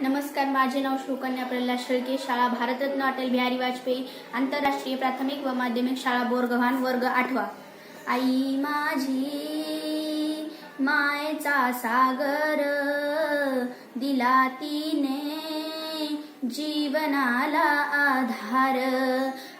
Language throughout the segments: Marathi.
नमस्कार माझे नाव श्रुकन्या प्रल्हाद शेळके शाळा भारतरत्न अटल बिहारी वाजपेयी आंतरराष्ट्रीय प्राथमिक व माध्यमिक शाळा बोरगव्हाण वर्ग आठवा. आई माझी मायचा सागर दिला तिने जीवनाला आधार.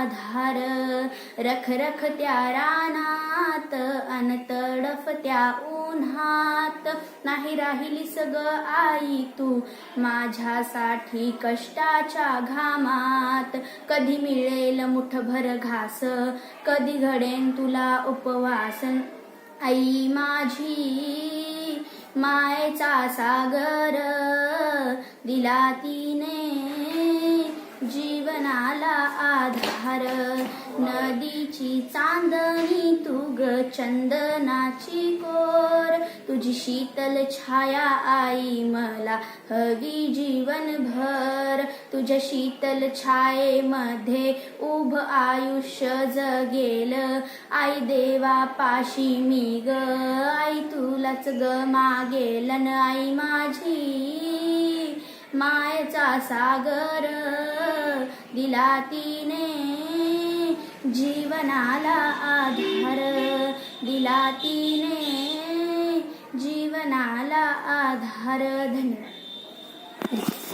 आधार. रख रख त्या रानात अन तडफ त्या उन्हात. नाही राहिली सग आई तू माझ्यासाठी कष्टाच्या घामात. कधी मिळेल मुठभर घास कधी घडेन तुला उपवास. आई माझी मायेचा सागर दिला तिने जीवनाला आधार. नदीची चांदणी तू ग चंदनाची कोर. तुझी शीतल छाया आई मला हवी जीवनभर. तुझ्या शीतल छायेमध्ये उभ आयुष्य जगेल. आई देवा पाशी मी ग आई तुलाच ग मागेल. आई माझी मायचा सागर. दिला तिने जीवनाला आधार. दिला तिने जीवनाला आधार. धन्यवाद.